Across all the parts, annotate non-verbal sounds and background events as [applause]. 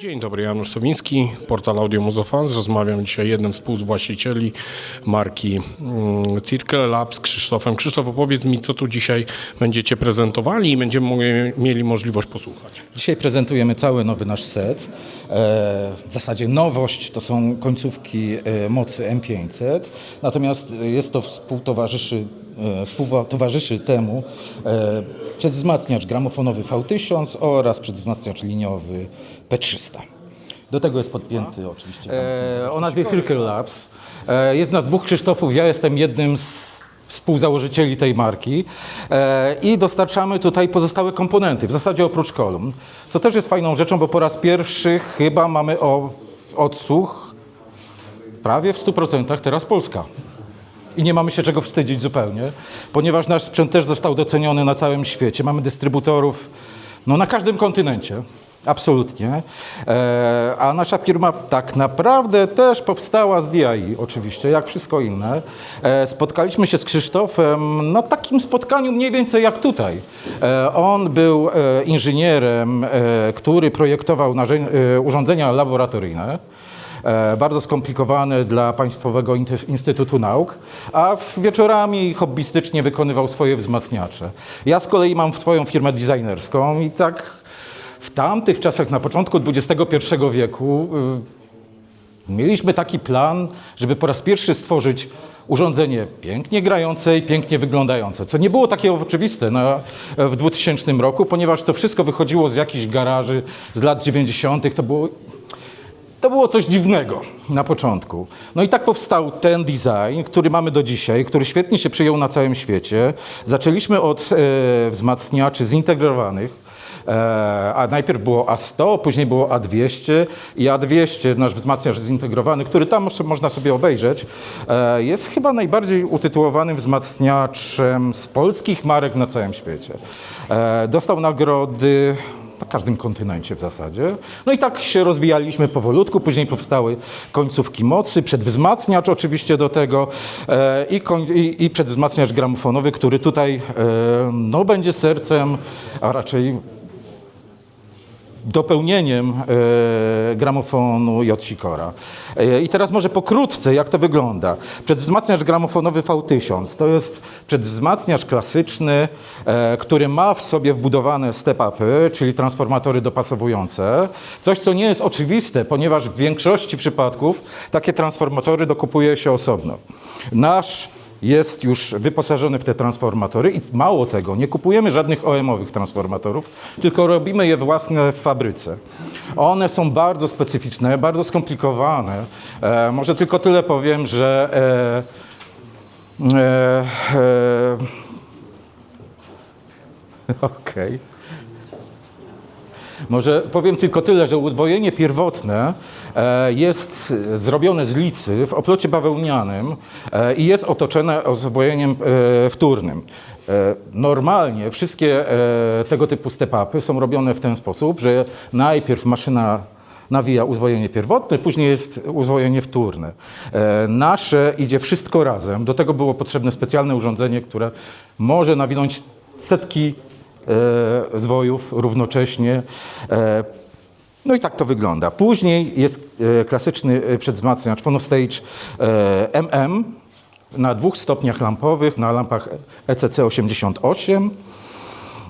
Dzień dobry, Janusz Sowiński, portal Audio Muzofans. Rozmawiam dzisiaj jednym z współwłaścicieli marki mm, Circle Lab z Krzysztofem. Krzysztof, opowiedz mi, co tu dzisiaj będziecie prezentowali i będziemy mieli możliwość posłuchać. Dzisiaj prezentujemy cały nowy nasz set. E, W zasadzie nowość to są końcówki e, mocy M500, natomiast jest to współtowarzyszy, e, współtowarzyszy temu e, przedwzmacniacz gramofonowy V1000 oraz przedwzmacniacz liniowy P300. Do tego jest podpięty oczywiście. E, o nazwie Circle Labs. E, jest nas dwóch Krzysztofów, ja jestem jednym z współzałożycieli tej marki e, i dostarczamy tutaj pozostałe komponenty, w zasadzie oprócz kolumn, co też jest fajną rzeczą, bo po raz pierwszy chyba mamy o, odsłuch prawie w 100% teraz Polska. I nie mamy się czego wstydzić zupełnie, ponieważ nasz sprzęt też został doceniony na całym świecie. Mamy dystrybutorów no, na każdym kontynencie. Absolutnie. E, a nasza firma tak naprawdę też powstała z DI, oczywiście, jak wszystko inne. E, spotkaliśmy się z Krzysztofem na takim spotkaniu mniej więcej jak tutaj. E, on był inżynierem, który projektował urządzenia laboratoryjne bardzo skomplikowane dla Państwowego Instytutu Nauk, a wieczorami hobbystycznie wykonywał swoje wzmacniacze. Ja z kolei mam swoją firmę designerską i tak w tamtych czasach, na początku XXI wieku, y, mieliśmy taki plan, żeby po raz pierwszy stworzyć urządzenie pięknie grające i pięknie wyglądające, co nie było takie oczywiste na, w 2000 roku, ponieważ to wszystko wychodziło z jakichś garaży z lat 90. To było to było coś dziwnego na początku. No i tak powstał ten design, który mamy do dzisiaj, który świetnie się przyjął na całym świecie. Zaczęliśmy od e, wzmacniaczy zintegrowanych. E, a najpierw było A100, później było A200 i A200, nasz wzmacniacz zintegrowany, który tam można sobie obejrzeć, e, jest chyba najbardziej utytułowanym wzmacniaczem z polskich marek na całym świecie. E, dostał nagrody na każdym kontynencie w zasadzie. No i tak się rozwijaliśmy powolutku, później powstały końcówki mocy, przedwzmacniacz oczywiście do tego e, i, koń, i, i przedwzmacniacz gramofonowy, który tutaj e, no, będzie sercem, a raczej dopełnieniem e, gramofonu J. Sikora. E, I teraz może pokrótce, jak to wygląda. Przedwzmacniacz gramofonowy V1000 to jest przedwzmacniacz klasyczny, e, który ma w sobie wbudowane step-upy, czyli transformatory dopasowujące. Coś, co nie jest oczywiste, ponieważ w większości przypadków takie transformatory dokupuje się osobno. Nasz jest już wyposażony w te transformatory i mało tego, nie kupujemy żadnych OM-owych transformatorów, tylko robimy je własne w fabryce. One są bardzo specyficzne, bardzo skomplikowane. E, może tylko tyle powiem, że e, e, e, [laughs] okej. Może powiem tylko tyle, że udwojenie pierwotne e, jest zrobione z licy w oplocie bawełnianym e, i jest otoczone ozwojeniem e, wtórnym. Normalnie wszystkie tego typu step-upy są robione w ten sposób, że najpierw maszyna nawija uzwojenie pierwotne, później jest uzwojenie wtórne. Nasze idzie wszystko razem. Do tego było potrzebne specjalne urządzenie, które może nawinąć setki zwojów równocześnie. E, no i tak to wygląda. Później jest e, klasyczny e, przedwzmacniacz Phonostage e, MM na dwóch stopniach lampowych, na lampach E ECC 88.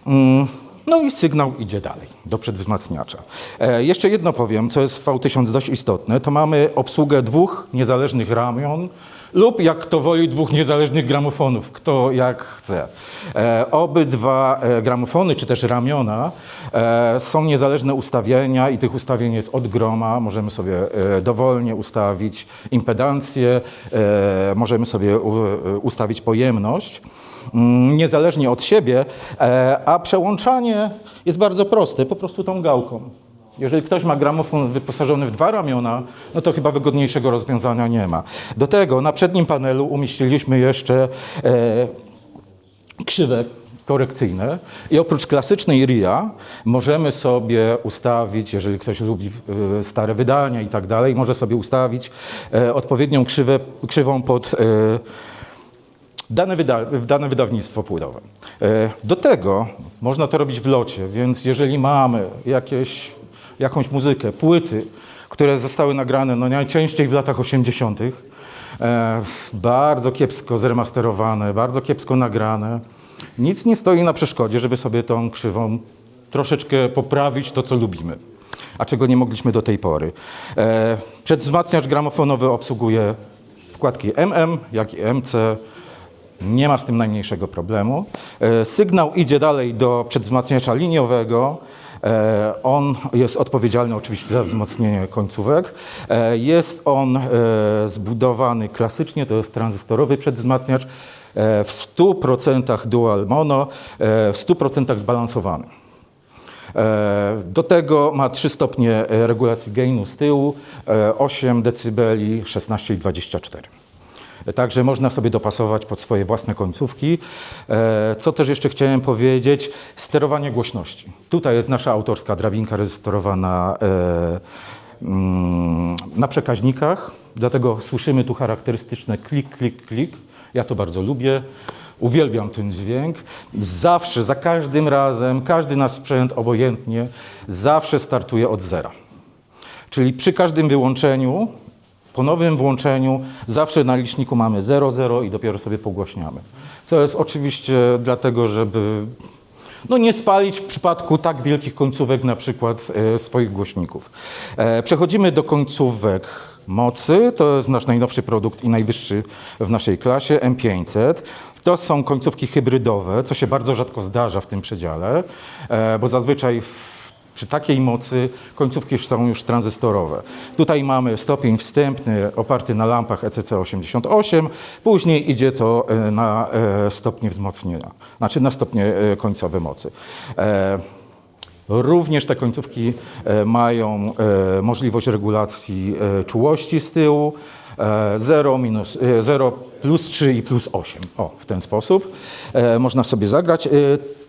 Mm, No i sygnał idzie dalej do przedwzmacniacza. E, jeszcze jedno powiem, co jest w V1000 dość istotne, to mamy obsługę dwóch niezależnych ramion lub jak kto woli dwóch niezależnych gramofonów, kto jak chce. E, obydwa e, gramofony czy też ramiona e, są niezależne ustawienia i tych ustawień jest od groma. Możemy sobie e, dowolnie ustawić impedancję, e, możemy sobie u, ustawić pojemność mm, niezależnie od siebie, e, a przełączanie jest bardzo proste, po prostu tą gałką. Jeżeli ktoś ma gramofon wyposażony w dwa ramiona, no to chyba wygodniejszego rozwiązania nie ma. Do tego na przednim panelu umieściliśmy jeszcze e, krzywe korekcyjne i oprócz klasycznej RIA możemy sobie ustawić, jeżeli ktoś lubi e, stare wydania i tak dalej, może sobie ustawić e, odpowiednią krzywę, krzywą pod e, dane, wyda dane wydawnictwo płytowe. Do tego można to robić w locie, więc jeżeli mamy jakieś jakąś muzykę, płyty, które zostały nagrane no najczęściej w latach 80., e, bardzo kiepsko zremasterowane, bardzo kiepsko nagrane, nic nie stoi na przeszkodzie, żeby sobie tą krzywą troszeczkę poprawić to, co lubimy, a czego nie mogliśmy do tej pory. E, Przedwzmacniacz gramofonowy obsługuje wkładki MM, jak i MC. Nie ma z tym najmniejszego problemu. E, Sygnał idzie dalej do przedwzmacniacza liniowego. E, On jest odpowiedzialny oczywiście za wzmocnienie końcówek. E, Jest on e, zbudowany klasycznie, to jest tranzystorowy przedwzmacniacz, w 100% dual mono, w 100% zbalansowany. Do tego ma 3 stopnie regulacji gainu z tyłu, e, 8 dB, 16 i 24. Także można sobie dopasować pod swoje własne końcówki. E, Co też jeszcze chciałem powiedzieć, sterowanie głośności. Tutaj jest nasza autorska drabinka rezystorowa na, e, mm, na przekaźnikach, dlatego słyszymy tu charakterystyczne klik, klik, klik. Ja to bardzo lubię. Uwielbiam ten dźwięk. Zawsze, za każdym razem, każdy nasz sprzęt, obojętnie, zawsze startuje od zera. Czyli przy każdym wyłączeniu, po nowym włączeniu, zawsze na liczniku mamy 0,0 i dopiero sobie pogłaśniamy. Co jest oczywiście dlatego, żeby no nie spalić w przypadku tak wielkich końcówek, na przykład e, swoich głośników. E, przechodzimy do końcówek mocy. To jest nasz najnowszy produkt i najwyższy w naszej klasie, M500. To są końcówki hybrydowe, co się bardzo rzadko zdarza w tym przedziale, e, bo zazwyczaj w przy takiej mocy końcówki są już tranzystorowe. Tutaj mamy stopień wstępny oparty na lampach E ECC88, później idzie to e, na e, stopnie wzmocnienia, znaczy na stopnie e, końcowe mocy. Również te końcówki mają możliwość regulacji czułości z tyłu. E, 0, minus, e, 0 plus 3 i plus 8. O, w ten sposób e, można sobie zagrać. E,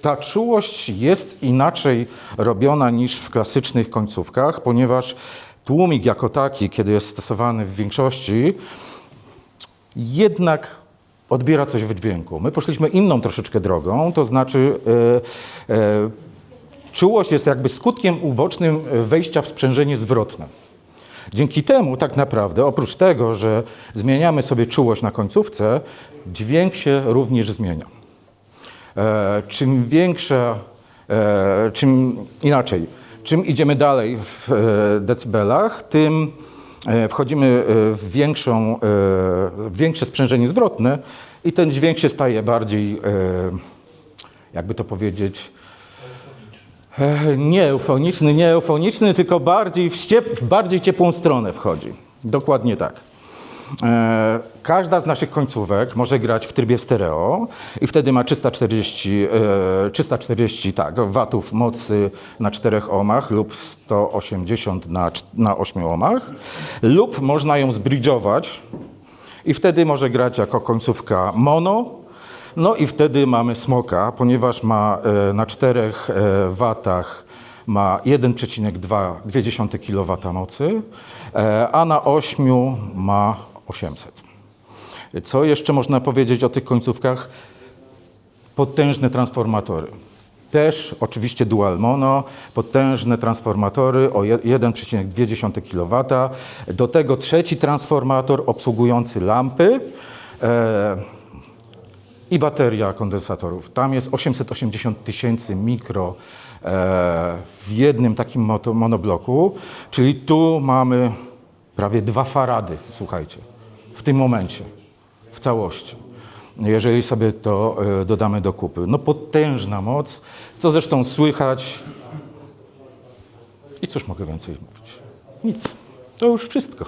Ta czułość jest inaczej robiona niż w klasycznych końcówkach, ponieważ tłumik jako taki, kiedy jest stosowany w większości, jednak odbiera coś w dźwięku. My poszliśmy inną troszeczkę drogą, to znaczy e, e, czułość jest jakby skutkiem ubocznym wejścia w sprzężenie zwrotne. Dzięki temu tak naprawdę, oprócz tego, że zmieniamy sobie czułość na końcówce, dźwięk się również zmienia. E, czym większa, e, czym inaczej, czym idziemy dalej w e, decybelach, tym e, wchodzimy e, w, większą, e, w większe sprzężenie zwrotne i ten dźwięk się staje bardziej, jakby to powiedzieć, nie eufoniczny, nie eufoniczny, tylko bardziej w, ciep- w bardziej ciepłą stronę wchodzi. Dokładnie tak. E, Każda z naszych końcówek może grać w trybie stereo i wtedy ma 340, e, 340 tak, watów mocy na 4 ohmach lub 180 na, na 8 ohmach lub można ją zbridżować i wtedy może grać jako końcówka mono. No i wtedy mamy smoka, ponieważ ma e, na 4 e, watach ma 1,2 kW mocy, e, a na 8 ma 800. Co jeszcze można powiedzieć o tych końcówkach? Potężne transformatory. Też oczywiście dual mono, potężne transformatory o je- 1,2 kW. Do tego trzeci transformator obsługujący lampy. I bateria kondensatorów. Tam jest 880 tysięcy mikro e, w jednym takim monobloku, czyli tu mamy prawie dwa farady, słuchajcie, w tym momencie, w całości. Jeżeli sobie to e, dodamy do kupy. No potężna moc, co zresztą słychać. I cóż mogę więcej mówić? Nic. To już wszystko.